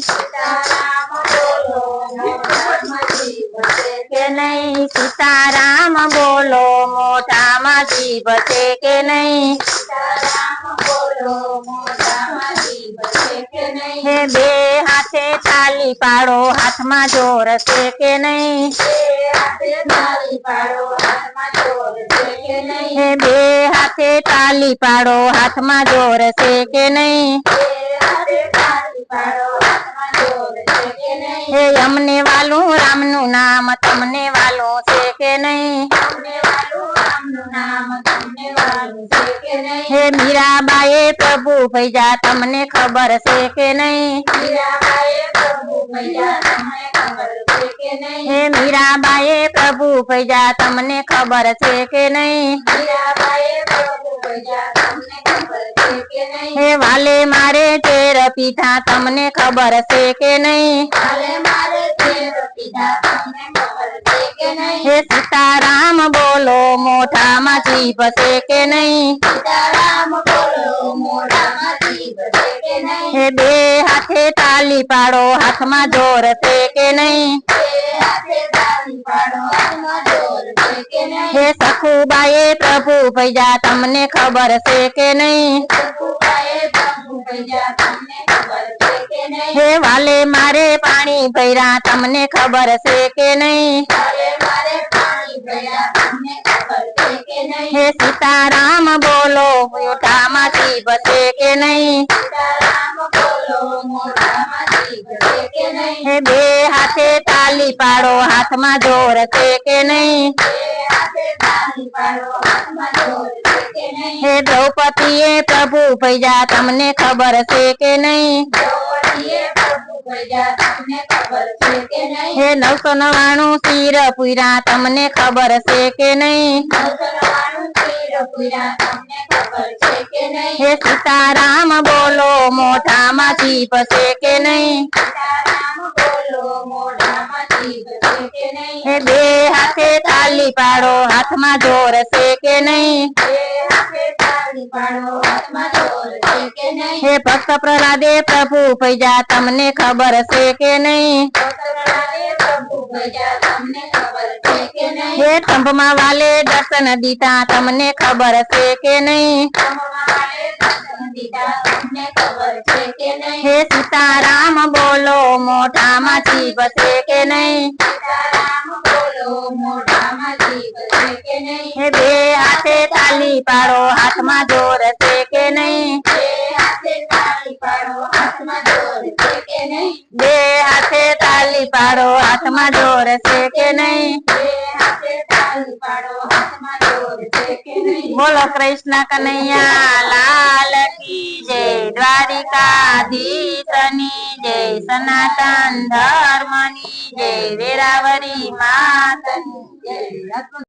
सीताराम बोलो, मोटा मोछामाथि बसे के नहीं। सीताराम बोलो, मोटा माजी बसे के नहीं। हे बे हाथे તાલી પાડો હાથમાં જોર છે કે નહીં? બે હાથે તાલી પાડો હાથમાં જોર છે કે નહીં? હે અમને વાલું રામનું નામ તમને વાલું છે કે નહીં? હે મીરાબાએ પ્રભુ ભૈજા તમને ખબર છે કે નહીં હે મીરાબાએ પ્રભુ ભૈજા તમને ખબર છે કે નહીં હે વાલે મારે ચેર પીધા તમને ખબર છે કે નહીં હે સીતારામ બોલો મોઢામાં જીભ છે કે નહીં હે બે હાથે તાલી પાડો હાથમાં જોર છે કે નહીં હે સખુબાએ પ્રભુ ભૈજા તમને ખબર છે કે નહીં હે વાલે મારે પાણી ભર્યા તમને ખબર છે કે નહીં હે સીતારામ બોલો મોઢામાંથી બસે કે નહીં હે બે હાથે તાલી પાડો હાથમાં જોર છે કે નહીં હે દ્રૌપદીએ પ્રભુ ભૈજા તમને ખબર છે કે નહીં હે નવસો નવાણું શીર પૂરા, તમને ખબર છે કે નહીં? હે સીતારામ, બોલો, મોઢામાં જીભ છે કે નહીં? હે બે હાથે તાલી પાડો, હાથમાં જોર છે કે નહીં? હે ભક્ત પ્રહલાદે પ્રભુ ભૈજા તમને ખબર છે કે નહીં હે તંબમાં વાલે દર્શન દીધા તમને ખબર છે કે નહીં હે સીતારામ બોલો મોઢામાંથી બસે કે નહીં તાલી પાડો હાથમાં જોર છે કે નહીં બે હાથે તાલી પાડો હાથમાં જોર છે કે નહીં બોલો કૃષ્ણ કનૈયા લાલ કી જય દ્વારિકાધીશની જય સનાતન ધર્મની જય વેરાવરી માતની જય